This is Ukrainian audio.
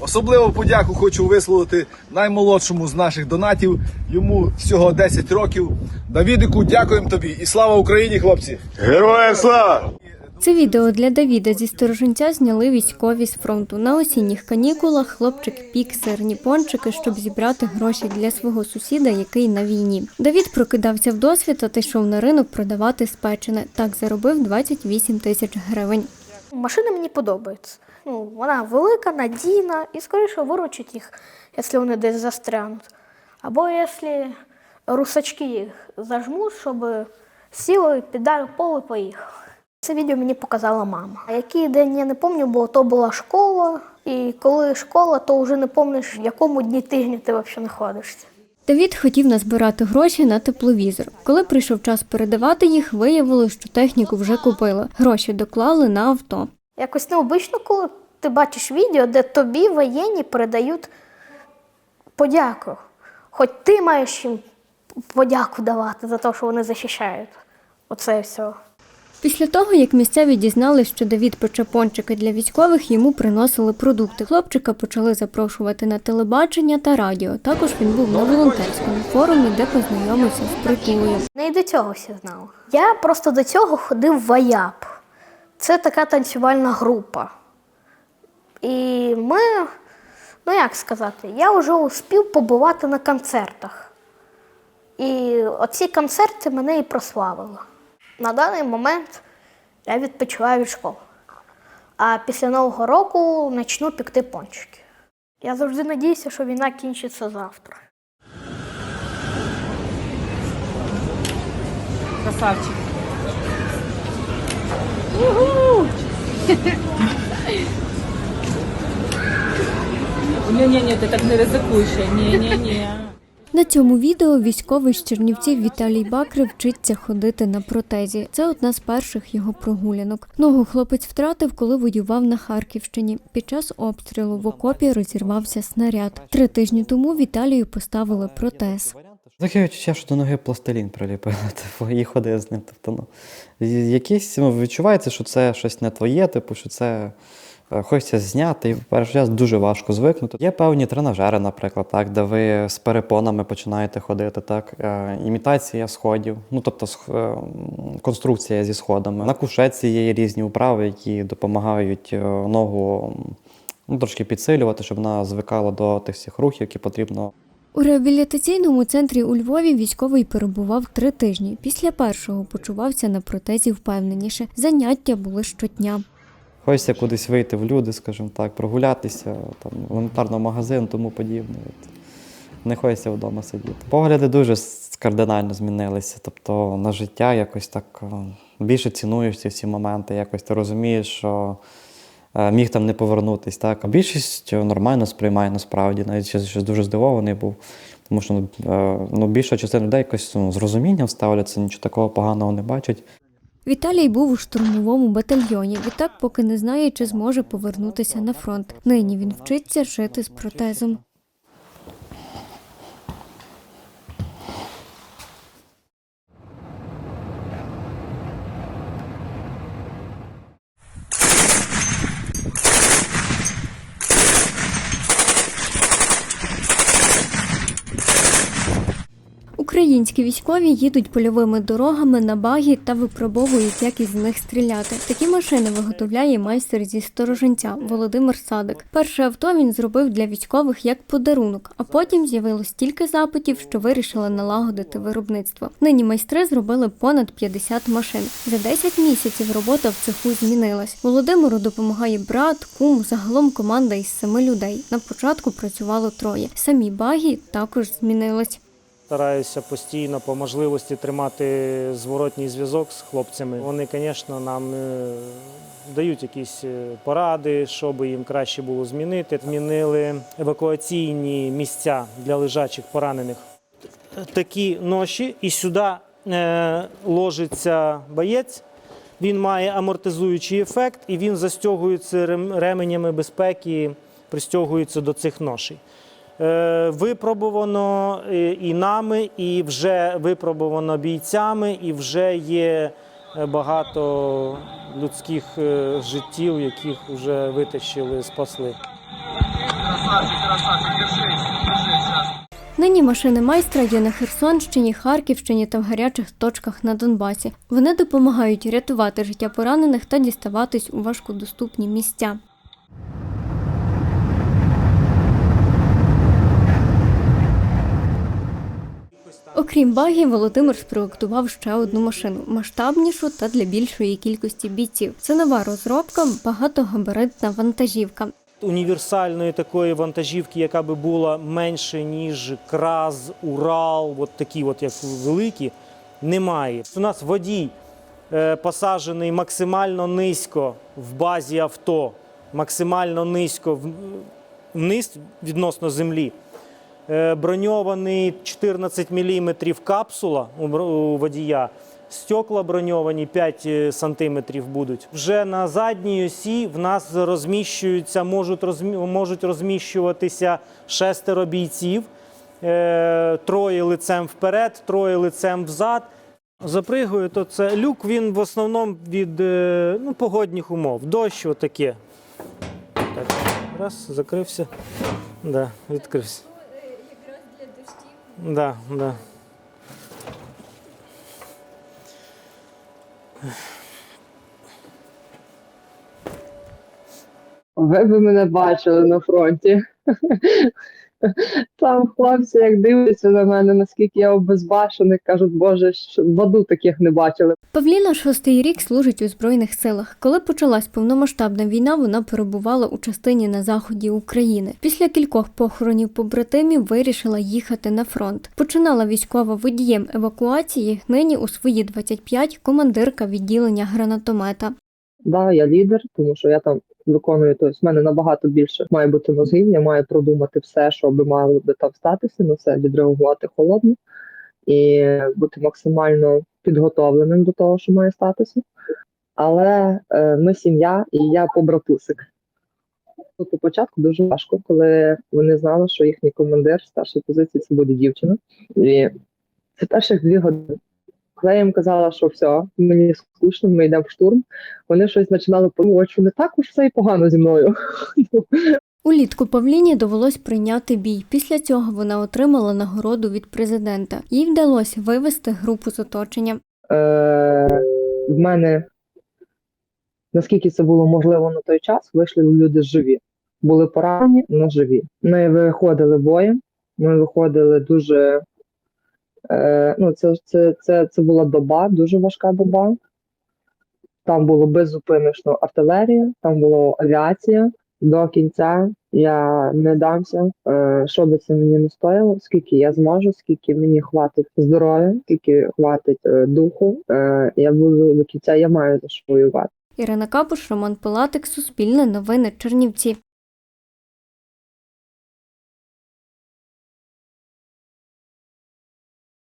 Особливу подяку хочу висловити наймолодшому з наших донатів. Йому всього 10 років. Давідику, дякуємо тобі і слава Україні, хлопці! Героям слава! Це відео для Давіда зі сторожинця зняли військові з фронту. На осінніх канікулах хлопчик пік сирні пончики, щоб зібрати гроші для свого сусіда, який на війні. Давід прокидався в досвіта та йшов на ринок продавати спечене. Так заробив 28 тисяч гривень. Машина мені подобається. Ну, вона велика, надійна і скоріше виручить їх, якщо вони десь застрянуть. Або якщо русачки їх зажмуть, щоб сіли, піддали поле і поїхали. Це відео мені показала мама. А який день я не пам'ятаю, бо то була школа, і коли школа, то вже не пам'ятаєш, в якому дні тижня ти взагалі знаходишся. Давід хотів назбирати гроші на тепловізор. Коли прийшов час передавати їх, виявилось, що техніку вже купили. Гроші доклали на авто. Якось необично, коли ти бачиш відео, де тобі воєнні передають подяку. Хоч ти маєш їм подяку давати за те, що вони захищають. Оце все. Після того, як місцеві дізналися, що Давід пече пончики для військових, йому приносили продукти. Хлопчика почали запрошувати на телебачення та радіо. Також він був на волонтерському форумі, де познайомився з притулою. Не і до цього всі знали. Я просто до цього ходив в АЯП. Це така танцювальна група. І ми, ну як сказати, я вже успів побувати на концертах. І оці концерти мене і прославили. На даний момент я відпочиваю від школи. А після Нового року почну пекти пончики. Я завжди надіюся, що війна кінчиться завтра. Красавчик. Ні-ні-ні, ти так не ризикуй ще. Ні-ні-ні. На цьому відео військовий з Чернівців Віталій Бакри вчиться ходити на протезі. Це одна з перших його прогулянок. Ногу хлопець втратив, коли воював на Харківщині. Під час обстрілу в окопі розірвався снаряд. Три тижні тому Віталію поставили протез. Таке відчуття, що до ноги пластилін приліпили, типу, і ходив з ним. Тобто, ну, якісь ну, відчувається, що це щось не твоє, типу, що це хочеться зняти, в перший час дуже важко звикнути. Є певні тренажери, наприклад, так, де ви з перепонами починаєте ходити, так, е, імітація сходів, ну тобто е, конструкція зі сходами. На кушетці є різні вправи, які допомагають е, ногу ну, трошки підсилювати, щоб вона звикала до тих всіх рухів, які потрібно У реабілітаційному центрі у Львові військовий перебував три тижні. Після першого почувався на протезі впевненіше. Заняття були щодня. Хочеться кудись вийти в люди, скажімо так, прогулятися, там, елементарно магазин, тому подібне. От. Не хочеться вдома сидіти. Погляди дуже кардинально змінилися. Тобто на життя якось так більше цінуєш ці всі моменти, якось ти розумієш, що е, міг там не повернутись. Так? А більшість е, нормально сприймає насправді, навіть ще, дуже здивований був. Тому що ну, е, ну, більша частина людей якось ну, з розумінням ставляться, нічого такого поганого не бачать. Віталій був у штурмовому батальйоні. Відтак, поки не знає, чи зможе повернутися на фронт. Нині він вчиться жити з протезом. Українські військові їдуть польовими дорогами на багі та випробовують, як із них стріляти. Такі машини виготовляє майстер зі сторожинця Володимир Садик. Перше авто він зробив для військових як подарунок, а потім з'явилось стільки запитів, що вирішили налагодити виробництво. Нині майстри зробили понад 50 машин. За 10 місяців робота в цеху змінилась. Володимиру допомагає брат, кум, загалом команда із семи людей. На початку працювало троє. Самі багі також змінились. Стараюся постійно по можливості тримати зворотній зв'язок з хлопцями. Вони, звісно, нам е, дають якісь е, поради, що би їм краще було змінити. Змінили евакуаційні місця для лежачих поранених. Такі ноші, і сюди е, ложиться боєць. Він має амортизуючий ефект, і він застягується ременями безпеки, пристягується до цих ношей. Е, Випробувано е, і нами, і вже випробувано бійцями, і вже є е, багато людських життів, яких вже витащили, спасли. Нині машини майстра є на Херсонщині, Харківщині та в гарячих точках на Донбасі. Вони допомагають рятувати життя поранених та діставатись у важкодоступні місця. Окрім багі, Володимир спроектував ще одну машину масштабнішу та для більшої кількості бійців. Це нова розробка, багатогабаритна вантажівка. Універсальної такої вантажівки, яка би була менше, ніж краз, Урал, от такі, от як великі, немає. У нас водій е, посаджений максимально низько в базі авто, максимально низько вниз відносно землі. Е, Броньований 14 мм капсула у водія. Стекла броньовані 5 см будуть. Вже на задній осі в нас розміщуються, можуть, розмі, можуть розміщуватися шестеро бійців, е, троє лицем вперед, троє лицем взад. Запригою, то це люк, він в основному від е, ну, погодних умов. Дощ отаке. Так, раз, закрився. Да, відкрився. Да, да. Ви б мене бачили на фронті. Там хлопці, як дивляться на мене, наскільки я обезбашений, кажуть, боже, що в аду таких не бачили. Павліна шостий рік служить у збройних силах. Коли почалась повномасштабна війна, вона перебувала у частині на заході України. Після кількох похоронів побратимів вирішила їхати на фронт. Починала військова водієм евакуації. Нині у свої 25 командирка відділення гранатомета. Да, я лідер, тому що я там виконую, тобто в мене набагато більше має бути мозгів, я маю продумати все, що би мало би там статися, на все відреагувати холодно і бути максимально підготовленим до того, що має статися. Але е, ми сім'я, і я побратусик. По початку дуже важко, коли вони знали, що їхній командир старшої позиції це буде дівчина. І це перших дві години. Коли я їм казала, що все, мені скучно, ми йдемо в штурм, вони щось починали що не так уж все і погано зі мною. Улітку Павліні довелось прийняти бій. Після цього вона отримала нагороду від президента. Їй вдалося вивести групу з оточення. Е, в мене, наскільки це було можливо на той час, вийшли люди живі. Були поранені, але живі. Ми виходили боєм, ми виходили дуже. Е, ну, це, це, це, це була доба, дуже важка доба. Там було беззупинечно артилерія, там була авіація. До кінця я не дамся, е, що би це мені не стоїло, скільки я зможу, скільки мені хватить здоров'я, скільки хватить е, духу. Я буду до кінця, я маю за що воювати. Ірина Капуш, Роман Пилатик, Суспільне новини, Чернівці.